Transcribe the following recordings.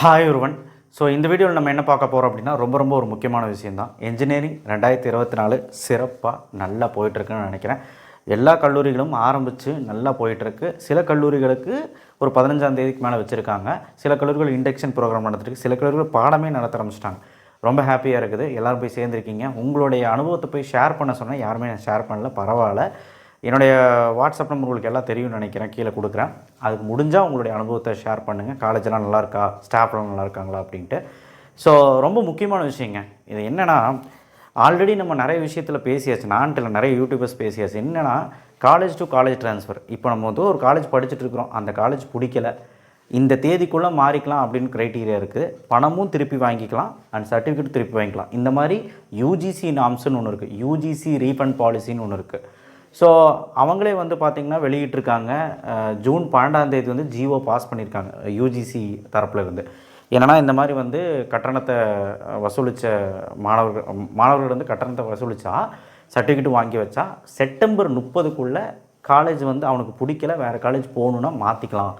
Hi ஒருவன். So இந்த வீடியோவில் நம்ம என்ன பார்க்க போகிறோம் அப்படின்னா ரொம்ப ரொம்ப ஒரு முக்கியமான விஷயந்தான் என்ஜினியரிங் ரெண்டாயிரத்தி இருபத்தி நாலு சிறப்பாக நல்லா போயிட்டுருக்குன்னு நினைக்கிறேன். எல்லா கல்லூரிகளும் ஆரம்பித்து நல்லா போயிட்டுருக்கு. சில கல்லூரிகளுக்கு ஒரு பதினஞ்சாம் தேதிக்கு மேலே வச்சுருக்காங்க. சில கல்லூரிகள் இண்டக்ஷன் ப்ரோக்ராம் நடந்துருக்கு சில கல்லூரிகள் பாடமே நடத்த ஆரம்பிச்சிட்டாங்க. ரொம்ப ஹாப்பியாக இருக்குது. எல்லோரும் போய் சேர்ந்துருக்கீங்க. உங்களுடைய அனுபவத்தை போய் ஷேர் பண்ண சொன்னால் யாருமே ஷேர் பண்ணல. பரவாயில்ல. என்னுடைய வாட்ஸ்அப் நம்பர் உங்களுக்கு எல்லாம் தெரியும்னு நினைக்கிறேன். கீழே கொடுக்குறேன். அதுக்கு முடிஞ்சால் உங்களுடைய அனுபவத்தை ஷேர் பண்ணுங்கள் காலேஜெலாம் நல்லா இருக்கா? ஸ்டாஃப்லாம் நல்லா இருக்காங்களா? அப்படின்ட்டு. ஸோ ரொம்ப முக்கியமான விஷயங்க. இது என்னென்னா ஆல்ரெடி நம்ம நிறைய விஷயத்தில் பேசியாச்சு. நான்ட்டில் நிறைய யூடியூபர்ஸ் பேசியாச்சு. என்னென்னா காலேஜ் டு காலேஜ் ட்ரான்ஸ்ஃபர் இப்போ நம்ம வந்து ஒரு காலேஜ் படிச்சுட்டு இருக்கிறோம். அந்த காலேஜ் பிடிக்கல. இந்த தேதிக்குள்ளே மாறிக்கலாம் அப்படின்னு க்ரைட்டீரியா இருக்குது பணமும் திருப்பி வாங்கிக்கலாம். அண்ட் சர்டிஃபிகேட் திருப்பி வாங்கிக்கலாம். இந்த மாதிரி யூஜிசி நாம்ஸ்னு ஒன்று இருக்குது யூஜிசி ரீஃபண்ட் பாலிசின்னு ஒன்று இருக்குது ஸோ அவங்களே வந்து பார்த்திங்கன்னா வெளியிட்டிருக்காங்க. ஜூன் பன்னெண்டாம் தேதி வந்து ஜிஓ பாஸ் பண்ணியிருக்காங்க. யூஜிசி தரப்பில் இருந்து. என்னன்னா இந்த மாதிரி வந்து கட்டணத்தை வசூலித்த மாணவர்கள் மாணவர்கள் வந்து கட்டணத்தை வசூலித்தா சர்டிஃபிகேட் வாங்கி வச்சா செப்டம்பர் முப்பதுக்குள்ளே காலேஜ் வந்து அவனுக்கு பிடிக்கல. வேறு காலேஜ் போகணுன்னா மாற்றிக்கலாம்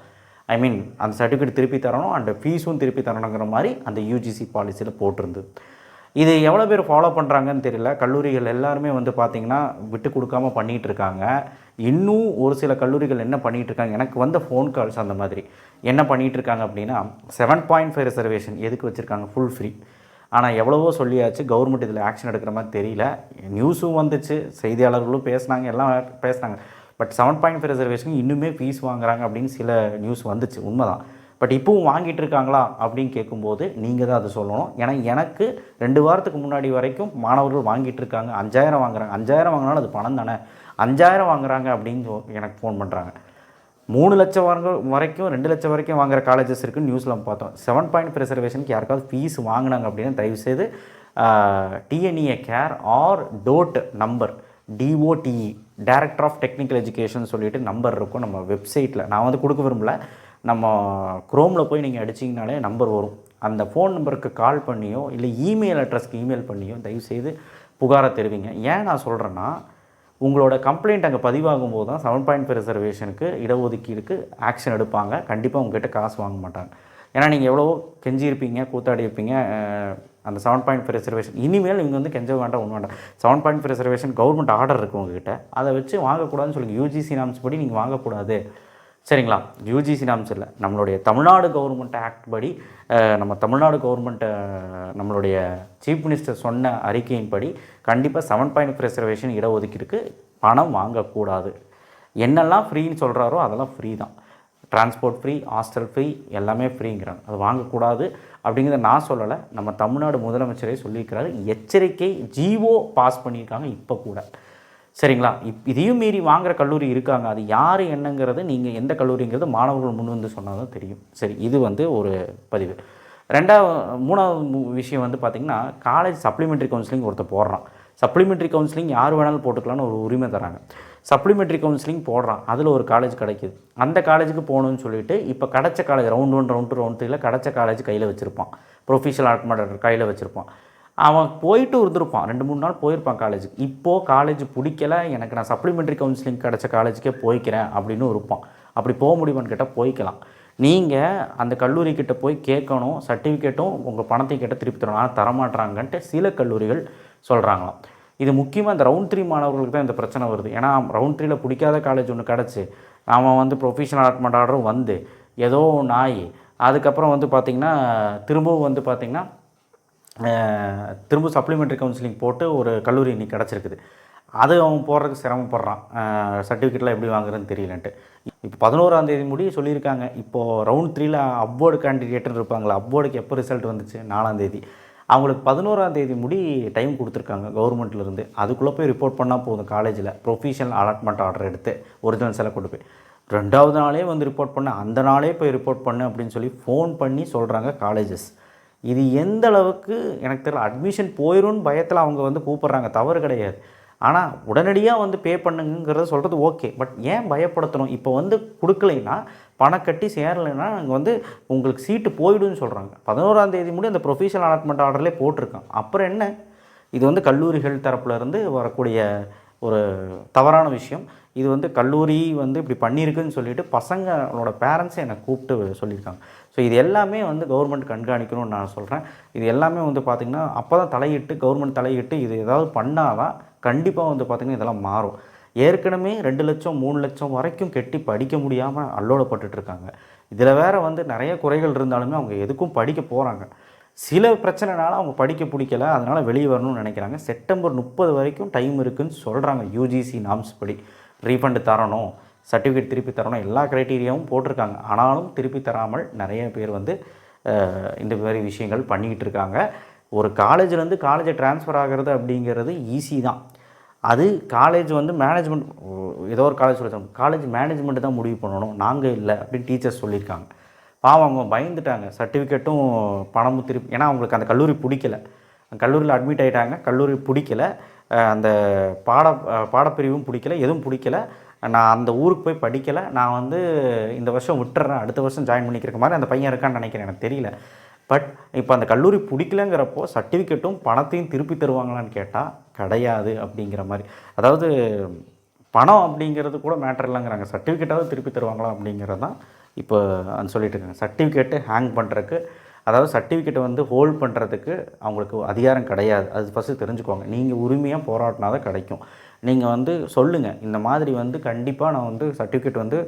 ஐ மீன் அந்த சர்டிஃபிகேட் திருப்பி தரணும். அண்ட் ஃபீஸும் திருப்பி தரணுங்கிற மாதிரி அந்த யூஜிசி பாலிசியில் போட்டிருந்தது. இது எவ்வளோ பேர் ஃபாலோ பண்ணுறாங்கன்னு தெரியல. கல்லூரிகள் எல்லாருமே வந்து பார்த்திங்கன்னா விட்டு கொடுக்காமல் பண்ணிகிட்டு இருக்காங்க. இன்னும் ஒரு சில கல்லூரிகள் என்ன பண்ணிகிட்டு இருக்காங்க? எனக்கு வந்த ஃபோன் கால்ஸ் அந்த மாதிரி. என்ன பண்ணிகிட்டு இருக்காங்க அப்படின்னா செவன் பாயிண்ட் ஃபைவ் ரிசர்வேஷன் எதுக்கு வச்சுருக்காங்க? ஃபுல் ஃப்ரீ ஆனால் எவ்வளவோ சொல்லியாச்சு. கவர்மெண்ட் இதில் ஆக்ஷன் எடுக்கிற மாதிரி தெரியல. நியூஸும் வந்துச்சு. செய்தியாளர்களும் பேசுனாங்க. எல்லாம் பேசுனாங்க. But seven point five reservation இன்னுமே ஃபீஸ் வாங்குறாங்க அப்படின்னு சில நியூஸ் வந்துச்சு. உண்மைதான். பட் இப்போவும் வாங்கிட்டு இருக்காங்களா அப்படின்னு கேட்கும்போது நீங்கள் தான் அதை சொல்லணும். ஏன்னா எனக்கு ரெண்டு வாரத்துக்கு முன்னாடி வரைக்கும் மாணவர்கள் வாங்கிட்டு இருக்காங்க அஞ்சாயிரம் வாங்குறாங்க. அஞ்சாயிரம் வாங்கினாலும் அது பணம் தானே. அஞ்சாயிரம் வாங்குறாங்க அப்படின்னு எனக்கு ஃபோன் பண்ணுறாங்க மூணு லட்சம் வாங்க வரைக்கும் ரெண்டு லட்சம் வரைக்கும் வாங்குற காலேஜஸ் இருக்குன்னு நியூஸில் பார்த்தோம். செவன் பாயிண்ட் ரிசர்வேஷனுக்கு யாருக்காவது ஃபீஸ் வாங்கினாங்க அப்படின்னு தயவுசெய்து TNEA care or DOTE number DOTE director of technical education சொல்லிட்டு நம்பர் இருக்கும் நம்ம வெப்சைட்டில் நான் வந்து கொடுக்க விரும்பல. நம்ம குரோமில் போய் நீங்கள் அடிச்சிங்கனாலே நம்பர் வரும். அந்த ஃபோன் நம்பருக்கு கால் பண்ணியோ இல்லை இமெயில் அட்ரஸ்க்கு இமெயில் பண்ணியோ தயவுசெய்து புகாரை தெரிவிங்க. ஏன் நான் சொல்கிறேன்னா உங்களோட கம்ப்ளைண்ட் அங்கே பதிவாகும் போது தான் செவன் பாயிண்ட் ஃபைவ் ரிசர்வேஷனுக்கு இடஒதுக்கீடுக்கு ஆக்ஷன் எடுப்பாங்க. கண்டிப்பாக உங்ககிட்ட காசு வாங்க மாட்டாங்க. ஏன்னா நீங்கள் எவ்வளோ கெஞ்சியிருப்பீங்க கூத்தாடி இருப்பீங்க அந்த செவன் பாயிண்ட் ஃபைவ் ரிசர்வேஷன் இனிமேல் இவங்க வந்து கெஞ்ச வேண்டாம் ஒன்று வேண்டாம். Seven point five reservation government order இருக்குது உங்ககிட்ட. அதை வச்சு வாங்கக்கூடாதுன்னு சொல்லுங்கள் யூஜிசி நாம்ஸ் படி நீங்கள் வாங்கக்கூடாது. சரிங்களா? யூஜிசி நாம்ஸ் இல்லை நம்மளுடைய தமிழ்நாடு கவர்மெண்ட் ஆக்ட் படி நம்ம தமிழ்நாடு கவர்மெண்ட்டை நம்மளுடைய சீஃப் மினிஸ்டர் சொன்ன அறிக்கையின்படி கண்டிப்பாக செவன் பாயிண்ட் ரிசர்வேஷன் இடஒதுக்கீடுக்கு பணம் வாங்கக்கூடாது. என்னெல்லாம் ஃப்ரீன்னு சொல்கிறாரோ அதெல்லாம் ஃப்ரீ தான். டிரான்ஸ்போர்ட் ஃப்ரீ ஹாஸ்டல் ஃப்ரீ எல்லாமே ஃப்ரீங்கிறாங்க அது வாங்கக்கூடாது அப்படிங்கிறத நான் சொல்லலை. நம்ம தமிழ்நாடு முதலமைச்சரே சொல்லியிருக்கிறாரு. எச்சரிக்கை ஜிஓ பாஸ் பண்ணியிருக்காங்க இப்போ கூட. சரிங்களா? இப் இதையும் மீறி வாங்குகிற கல்லூரி இருக்காங்க. அது யார் என்னங்கிறது நீங்கள் எந்த கல்லூரிங்கிறது மாணவர்கள் முன் வந்து சொன்னால் தான் தெரியும். சரி இது வந்து ஒரு பதிவு. ரெண்டாவது மூணாவது விஷயம் வந்து பார்த்திங்கன்னா காலேஜ் சப்ளிமெண்ட்ரி கவுன்சிலிங் ஒருத்தர் போடுறான். சப்ளிமெண்ட்ரி கவுன்சிலிங் யார் வேணாலும் போட்டுக்கலான்னு ஒரு உரிமை தராங்க. சப்ளிமெண்ட்ரி கவுன்சிலிங் போடுறான். அதில் ஒரு காலேஜ் கிடைக்குது. அந்த காலேஜுக்கு போகணும்னு சொல்லிட்டு இப்போ கிடச்ச college round one round two round த்ரீல கிடைச்ச காலேஜ் கையில் வச்சுருப்பான். ப்ரொஃபஷனல் ஆட்மாடர் கையில் வச்சுருப்பான். அவன் போயிட்டு இருந்திருப்பான். ரெண்டு மூணு நாள் போயிருப்பான் காலேஜுக்கு இப்போது காலேஜ் பிடிக்கல. எனக்கு நான் சப்ளிமெண்ட்ரி கவுன்சிலிங் கிடச்ச காலேஜுக்கே போய்க்கிறேன் அப்படின்னு இருப்பான். அப்படி போக முடியுமான்னு கேட்டால் போய்க்கலாம். நீங்கள் அந்த கல்லூரிக்கிட்ட போய் கேட்கணும். சர்டிஃபிகேட்டும் உங்கள் பணத்தை கேட்ட திருப்பி தரணும். ஆனால் தரமாட்டுறாங்கன்ட்டு சில கல்லூரிகள் சொல்கிறாங்களாம் இது முக்கியமாக இந்த ரவுண்ட் த்ரீ மாணவர்களுக்கு தான் இந்த பிரச்சனை வருது. ஏன்னா ரவுண்ட் த்ரீயில் பிடிக்காத காலேஜ் ஒன்று கிடச்சி அவன் வந்து ப்ரொஃபஷனல் அலாட்மெண்ட் ஆர்டரும் வந்து ஏதோ நாய் அதுக்கப்புறம் வந்து பார்த்திங்கன்னா திரும்பவும் வந்து பார்த்திங்கன்னா திரும்ப சப்ளிமெண்ட்ரி கவுன்சிலிங் போட்டு ஒரு கல்லூரி இன்னைக்கு கிடச்சிருக்குது. அது அவன் போடுறதுக்கு சிரமப்படுறான். சர்டிஃபிகேட்லாம் எப்படி வாங்குறதுன்னு தெரியலன்ட்டு. இப்போ பதினோராம் தேதி முடி சொல்லியிருக்காங்க. இப்போது ரவுண்ட் த்ரீல அவ்வோர்டு கேண்டிடேட்னு இருப்பாங்களா அப்வோர்டுக்கு எப்போ ரிசல்ட் வந்துச்சு? நாலாம் தேதி. அவங்களுக்கு பதினோராம் தேதி முடி டைம் கொடுத்துருக்காங்க கவர்மெண்ட்லேருந்து அதுக்குள்ளே போய் ரிப்போர்ட் பண்ணால் போதும் காலேஜில் ப்ரொஃபஷனல் அலாட்மெண்ட் ஆர்டர் எடுத்து ஒரிஜினல் செலவு கொண்டு போய். ரெண்டாவது நாளே வந்து ரிப்போர்ட் பண்ண. அந்த நாளே போய் ரிப்போர்ட் பண்ணு அப்படின்னு சொல்லி ஃபோன் பண்ணி சொல்கிறாங்க காலேஜஸ் இது எந்த அளவுக்கு எனக்கு தெரியல அட்மிஷன் போயிடும்னு பயத்தில் அவங்க வந்து கூப்பிட்றாங்க தவறு கிடையாது. ஆனால் உடனடியாக வந்து பே பண்ணுங்கிறத சொல்கிறது ஓகே பட் ஏன் பயப்படுத்தணும்? இப்போ வந்து கொடுக்கலைன்னா பணம் கட்டி சேரலைன்னா அங்கே வந்து உங்களுக்கு சீட்டு போயிடும்னு சொல்கிறாங்க பதினோராம் தேதி முடி அந்த ப்ரொஃபஷனல் அலாட்மெண்ட் ஆர்டர்லேயே போட்டிருக்கான். அப்புறம் என்ன? இது வந்து கல்லூரிகள் தரப்புலேருந்து வரக்கூடிய ஒரு தவறான விஷயம். இது வந்து கல்லூரி வந்து இப்படி பண்ணியிருக்குன்னு சொல்லிட்டு பசங்களோட பேரண்ட்ஸை என்னை கூப்பிட்டு சொல்லியிருக்காங்க. ஸோ இது எல்லாமே வந்து கவர்மெண்ட் கண்காணிக்கணும்னு நான் சொல்கிறேன் இது எல்லாமே வந்து பார்த்திங்கன்னா அப்போ தான் தலையிட்டு கவர்மெண்ட் தலையிட்டு இது ஏதாவது பண்ணாதான் கண்டிப்பாக வந்து பார்த்திங்கன்னா இதெல்லாம் மாறும். ஏற்கனவே ரெண்டு லட்சம் மூணு லட்சம் வரைக்கும் கெட்டி படிக்க முடியாமல் அல்லோடப்பட்டுட்ருக்காங்க இதில் வேறு வந்து நிறைய குறைகள் இருந்தாலுமே அவங்க எதுக்கும் படிக்க போகிறாங்க சில பிரச்சனைனால அவங்க படிக்க பிடிக்கல அதனால் வெளியே வரணும்னு நினைக்கிறாங்க. செப்டம்பர் முப்பது வரைக்கும் டைம் இருக்குன்னு சொல்கிறாங்க யூஜிசி நாம்ஸ் படி. ரீஃபண்டு தரணும் சர்டிஃபிகேட் திருப்பி தரணும் எல்லா க்ரைட்டீரியாவும் போட்டிருக்காங்க. ஆனாலும் திருப்பி தராமல் நிறைய பேர் வந்து இந்த மாதிரி விஷயங்கள் பண்ணிக்கிட்டு இருக்காங்க. ஒரு காலேஜ்லேருந்து காலேஜை ட்ரான்ஸ்ஃபர் ஆகிறது அப்படிங்கிறது ஈஸி தான். அது காலேஜ் வந்து மேனேஜ்மெண்ட் ஏதோ ஒரு காலேஜ் சொல்லிட்டாங்க காலேஜ் மேனேஜ்மெண்ட் தான் முடிவு பண்ணணும் நாங்கள் இல்லை அப்படின்னு டீச்சர்ஸ் சொல்லியிருக்காங்க. பாவம் அவங்க பயந்துட்டாங்க. சர்டிஃபிகேட்டும் பணமும் திருப்பி ஏன்னா அவங்களுக்கு அந்த கல்லூரி பிடிக்கல. கல்லூரியில் அட்மிட் ஆகிட்டாங்க கல்லூரி பிடிக்கல. அந்த பாட பாடப்பிரிவும் பிடிக்கல எதுவும் பிடிக்கல. நான் அந்த ஊருக்கு போய் படிக்கலை. நான் வந்து இந்த வருஷம் விட்டுறேன் அடுத்த வருஷம் ஜாயின் பண்ணிக்கிற மாதிரி அந்த பையன் இருக்கான்னு நினைக்கிறேன் எனக்கு தெரியல. பட் இப்போ அந்த கல்லூரி பிடிக்கலங்கிறப்போ சர்டிஃபிகேட்டும் பணத்தையும் திருப்பி தருவாங்களான்னு கேட்டால் கிடையாது அப்படிங்கிற மாதிரி. அதாவது பணம் அப்படிங்கிறது கூட மேட்டர் இல்லைங்கிறாங்க. சர்டிஃபிகேட்டாவது திருப்பி தருவாங்களா அப்படிங்கிறது தான் இப்போ அது சொல்லிட்டு இருக்காங்க. சர்டிஃபிகேட்டு ஹேங் பண்ணுறதுக்கு அதாவது சர்டிஃபிகேட்டை வந்து ஹோல்ட் பண்ணுறதுக்கு அவங்களுக்கு அதிகாரம் கிடையாது. அது ஃபஸ்ட்டு தெரிஞ்சுக்கோங்க. நீங்கள் உரிமையாக போராட்டினா தான் கிடைக்கும். நீங்கள் வந்து சொல்லுங்கள் இந்த மாதிரி வந்து கண்டிப்பாக நான் வந்து சர்டிஃபிகேட் வந்து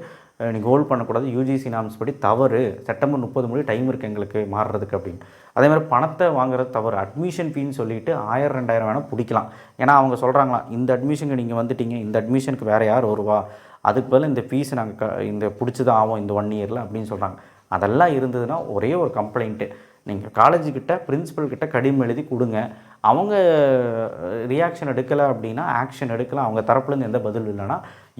நீங்கள் ஹோல்ட் பண்ணக்கூடாது. யூஜிசி நாம்ஸ் படி தவறு. செப்டம்பர் முப்பது மணி டைம் இருக்குது எங்களுக்கு மாறுறதுக்கு அப்படின்னு. அதே மாதிரி பணத்தை வாங்குறது தவறு. அட்மிஷன் ஃபீன்னு சொல்லிட்டு ஆயிரம் ரெண்டாயிரம் வேணால் பிடிக்கலாம். ஏன்னா அவங்க சொல்கிறாங்களாம் இந்த அட்மிஷனுக்கு நீங்கள் வந்துட்டீங்க. இந்த அட்மிஷனுக்கு வேறு யார் வருவா? அதுக்கு பதில் இந்த ஃபீஸ் நாங்கள் க இந்த பிடிச்சி தான் ஆகும் இந்த ஒன் இயரில் அப்படின்னு சொல்கிறாங்க அதெல்லாம் இருந்ததுன்னா ஒரே ஒரு கம்ப்ளைண்ட்டு நீங்கள் காலேஜுக்கிட்ட பிரின்சிபல் கிட்ட கடிதம் எழுதி கொடுங்க. அவங்க ரியாக்ஷன் எடுக்கலை அப்படின்னா ஆக்ஷன் எடுக்கலை அவங்க தரப்புலேருந்து எந்த பதில் இல்லைன்னா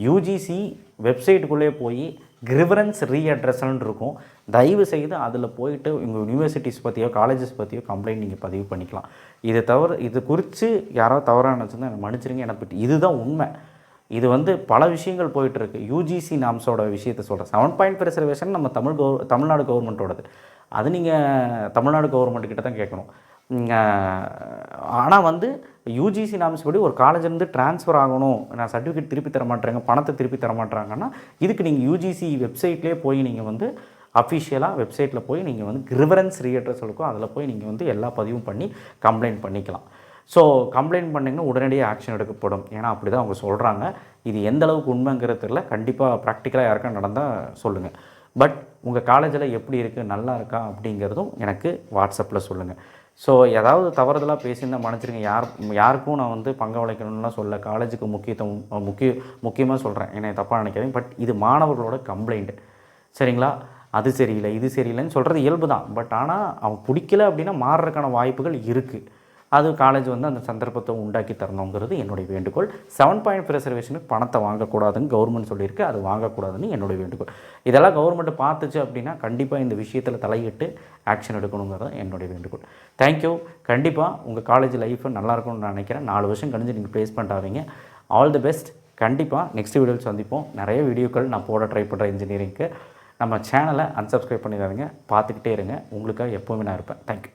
யூஜிசி வெப்சைட்டுக்குள்ளே போய் கிரிவரன்ஸ் ரீஅட்ரஸ்ன்னு இருக்கும். தயவு செய்து அதில் போயிட்டு உங்கள் யூனிவர்சிட்டிஸ் பற்றியோ காலேஜஸ் பற்றியோ கம்ப்ளைண்ட் நீங்கள் பதிவு பண்ணிக்கலாம். இதை தவிர இது குறித்து யாரோ தவறாக நினச்சிருந்தா என்னை மன்னிச்சிருங்க எனக்கு இதுதான் உண்மை. இது வந்து பல விஷயங்கள் போயிட்டு இருக்கு யூஜிசி நாம்ஸோட விஷயத்தை சொல்கிறேன் செவன் பாயிண்ட் ரிசர்வேஷன் நம்ம தமிழ் கவர் தமிழ்நாடு கவர்மெண்ட்டோடது அது நீங்கள் தமிழ்நாடு கவர்மெண்ட் கிட்ட தான் கேட்கணும். ஆனால் வந்து யூஜிசி நாம்ஸ் படி ஒரு காலேஜ்லேருந்து ட்ரான்ஸ்ஃபர் ஆகணும். நான் சர்டிஃபிகேட் திருப்பி தர மாட்டேங்க பணத்தை திருப்பி தர மாட்டேறாங்கன்னா இதுக்கு நீங்கள் யூஜிசி வெப்சைட்லேயே போய் நீங்கள் வந்து அஃபிஷியலாக வெப்சைட்டில் போய் நீங்கள் வந்து கிரிவரன்ஸ் ரீஅட்ரஸ் இருக்கும் அதில் போய் நீங்கள் வந்து எல்லா பதிவும் பண்ணி கம்ப்ளைண்ட் பண்ணிக்கலாம். ஸோ கம்ப்ளைண்ட் பண்ணிங்கன்னா உடனடியாக ஆக்ஷன் எடுக்கப்படும். ஏன்னா அப்படி தான் அவங்க சொல்கிறாங்க இது எந்த அளவுக்கு உண்மைங்கிறது தெரியல. கண்டிப்பாக ப்ராக்டிக்கலாக யாருக்கா நடந்தால் சொல்லுங்கள் பட் உங்கள் காலேஜில் எப்படி இருக்குது நல்லா இருக்கா? அப்படிங்கிறதும் எனக்கு வாட்ஸ்அப்பில் சொல்லுங்கள் ஸோ ஏதாவது தவறுதலாக பேசியிருந்தால் மன்னிச்சிருங்க. யார் யாருக்கும் நான் வந்து பங்கு வளைக்கணும்லாம் சொல்ல காலேஜுக்கு முக்கியத்துவம் முக்கிய முக்கியமாக சொல்கிறேன் என்னை தப்பாக நினைக்காதீங்க. பட் இது மாணவர்களோட கம்ப்ளைண்ட் சரிங்களா? அது சரியில்லை இது சரியில்லைன்னு சொல்கிறது இயல்பு தான் பட் ஆனால் அவன் பிடிக்கல அப்படின்னா மாறுறதுக்கான வாய்ப்புகள் இருக்குது அது காலேஜ் வந்து அந்த சந்தர்ப்பத்தை உண்டாக்கி தரணுங்கிறது என்னுடைய வேண்டுகோள். செவன் பாயிண்ட் ரிசர்வேஷனுக்கு பணத்தை வாங்கக்கூடாதுன்னு கவர்மெண்ட் சொல்லியிருக்கு. அது வாங்கக்கூடாதுன்னு என்னுடைய வேண்டுகோள். இதெல்லாம் கவர்மெண்ட் பார்த்துச்சு அப்படின்னா கண்டிப்பாக இந்த விஷயத்தில் தலையிட்டு ஆக்ஷன் எடுக்கணுங்கிறது என்னுடைய வேண்டுகோள். தேங்க்யூ கண்டிப்பாக உங்கள் காலேஜ் லைஃப் நல்லாயிருக்கும்னு நான் நினைக்கிறேன். நாலு வருஷம் கழிஞ்சு நீங்கள் ப்ளேஸ் ஆவீங்க ஆல் தி பெஸ்ட் கண்டிப்பாக நெக்ஸ்ட் வீடியோவில் சந்திப்போம். நிறைய வீடியோக்கள் நான் போட ட்ரை பண்ணுறேன் இன்ஜினியரிங்க்கு நம்ம சேனலை அன்சப்ஸ்கிரைப் பண்ணிடாதீங்க. பார்த்துக்கிட்டே இருங்க. உங்களுக்காக எப்போவுமே நான் இருப்பேன். தேங்க்யூ